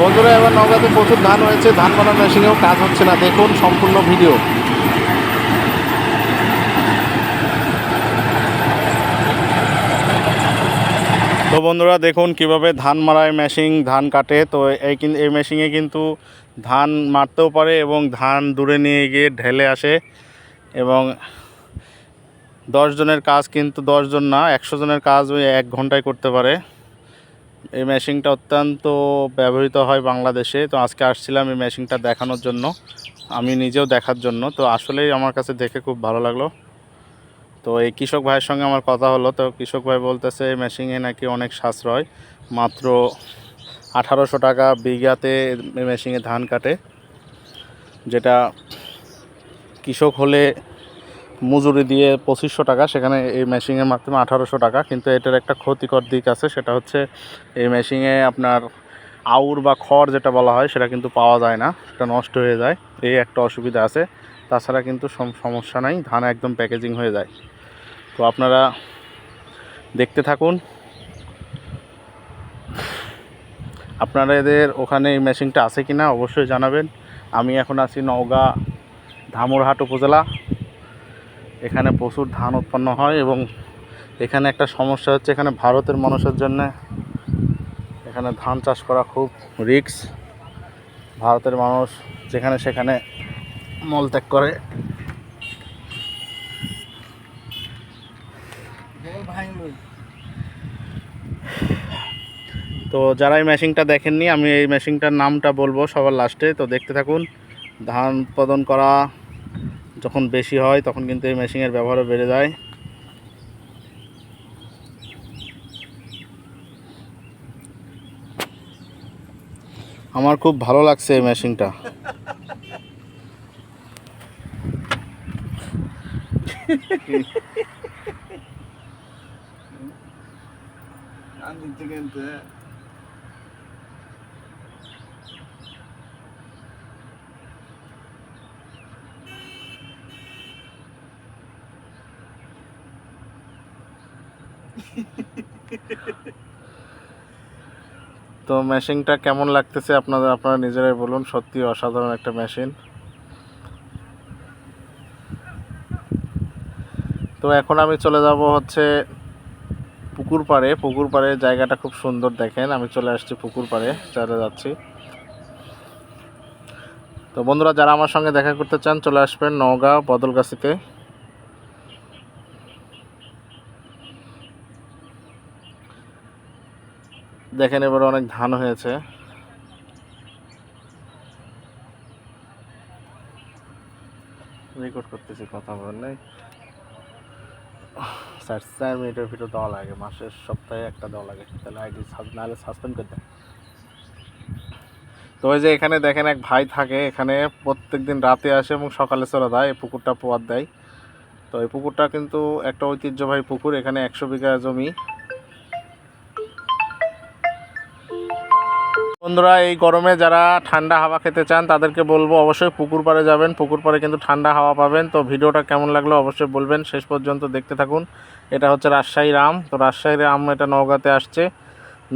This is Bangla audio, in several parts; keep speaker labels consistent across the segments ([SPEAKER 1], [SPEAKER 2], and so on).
[SPEAKER 1] বন্ধুরা, এবার নওগাঁতে প্রচুর ধান হয়েছে, ধান বানার মেশিনেও কাজ হচ্ছে না। দেখুন সম্পূর্ণ ভিডিও। তো বন্ধুরা, দেখুন কীভাবে ধান মারায় মেশিন, ধান কাটে। তো এই এই মেশিনে কিন্তু ধান মারতেও পারে এবং ধান দূরে নিয়ে গিয়ে ঢেলে আসে এবং দশ জনের কাজ কিন্তু দশজন না, একশো জনের কাজ ওই এক ঘন্টায় করতে পারে। এই মেশিনটা অত্যন্ত ব্যবহৃত হয় বাংলাদেশে। তো আজকে আসছিলাম এই মেশিনটা দেখানোর জন্য। আমি নিজেও দেখার জন্য। তো আসলেই আমার কাছে দেখে খুব ভালো লাগল। তো এই কৃষক ভাইয়ের সঙ্গে আমার কথা হলো। তো কৃষক ভাই বলতেছে, এই মেশিনে নাকি অনেক সাশ্রয়। মাত্র আঠারোশো টাকা বিঘাতে এই মেশিনে ধান কাটে। যেটা কৃষক হলে মজুরি দিয়ে পঁচিশশো টাকা, সেখানে এই মেশিনের মাধ্যমে আঠারোশো টাকা, কিন্তু এটার একটা ক্ষতিকর দিক আছে, সেটা হচ্ছে এই মেশিনে আপনার আউর বা খড় যেটা বলা হয়, সেটা কিন্তু পাওয়া যায় না, সেটা নষ্ট হয়ে যায়, এই একটা অসুবিধা আছে। তাছাড়া কিন্তু সম- সমস্যা নাই, ধান একদম প্যাকেজিং হয়ে যায়। তো আপনারা দেখতে থাকুন। আপনারা এদের ওখানে এই মেশিনটা আছে কি না অবশ্যই জানাবেন। আমি এখন আছি নওগাঁ ধামুরহাট উপজেলা। এখানে প্রচুর ধান উৎপন্ন হয় এবং এখানে একটা সমস্যা হচ্ছে এখানে ভারতের মানুষের জন্য এখানে ধান চাষ করা খুব রিস্ক। ভারতের মানুষ যেখানে সেখানে মলত্যাগ করে। তো যারা এই মেশিনটা দেখেননি, আমি এই মেশিনটার নামটা বলব সবার লাস্টে। তো দেখতে থাকুন, ধান উৎপাদন করা যখন বেশি হয় তখন কিন্তু এই মেশিনের ব্যবহারও বেড়ে যায়। আমার খুব ভালো লাগছে এই মেশিনটা। তো মেশিনটা কেমন লাগতেছে আপনাদের আপনারা নিজেরাই বলুন, সত্যি অসাধারণ একটা মেশিন। তো এখন আমি চলে যাব হচ্ছে পুকুর পাড়ে। পুকুর পাড়ে জায়গাটা খুব সুন্দর দেখেন। আমি চলে আসছি পুকুর পাড়ে চলে যাচ্ছি। তো বন্ধুরা, যারা আমার সঙ্গে দেখা করতে চান, চলে আসবেন নওগাঁ বদলগাছিতে। দেখেন এবার অনেক ধান হয়েছে। রেকর্ড করতেছি, কথা বললে স্যার, চার মিনিটের ভিডিও দেওয়া লাগে, মাসের সপ্তাহে একটা দেওয়া লাগে। তাহলে আইডি নাহলে সাসপেন্ড করে দেয় তো ওই যে এখানে দেখেন এক ভাই থাকে, এখানে প্রত্যেক দিন রাতে আসে এবং সকালে চলে যায়, এই পুকুরটা পোয়ার দেয়। তো এই পুকুরটা কিন্তু একটা ঐতিহ্যবাহী পুকুর, এখানে একশো বিঘা জমি। বন্ধুরা, এই গরমে যারা ঠান্ডা হাওয়া খেতে চান, তাদেরকে বলব অবশ্যই পুকুর পাড়ে যাবেন। পুকুর পাড়ে কিন্তু ঠান্ডা হাওয়া পাবেন। তো ভিডিওটা কেমন লাগল অবশ্যই বলবেন। শেষ পর্যন্ত দেখতে থাকুন। এটা হচ্ছে রাজশাহীর আম তো রাজশাহীর আম এটা নওগাঁতে আসছে।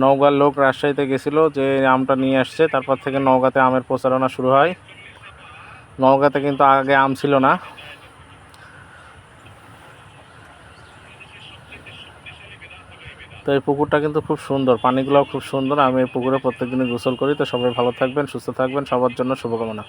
[SPEAKER 1] নওগাঁর লোক রাজশাহীতে গেছিল যে আমটা নিয়ে আসছে। তারপর থেকে নওগাঁতে আমের প্রচারণা শুরু হয়। নওগাঁতে কিন্তু আগে আম ছিল না। তো এই পুকুরটা কিন্তু খুব সুন্দর, পানিগুলোও খুব সুন্দর। আমি এই পুকুরে প্রত্যেকদিনই গোসল করি। তো সবাই ভালো থাকবেন, সুস্থ থাকবেন। সবার জন্য শুভকামনা।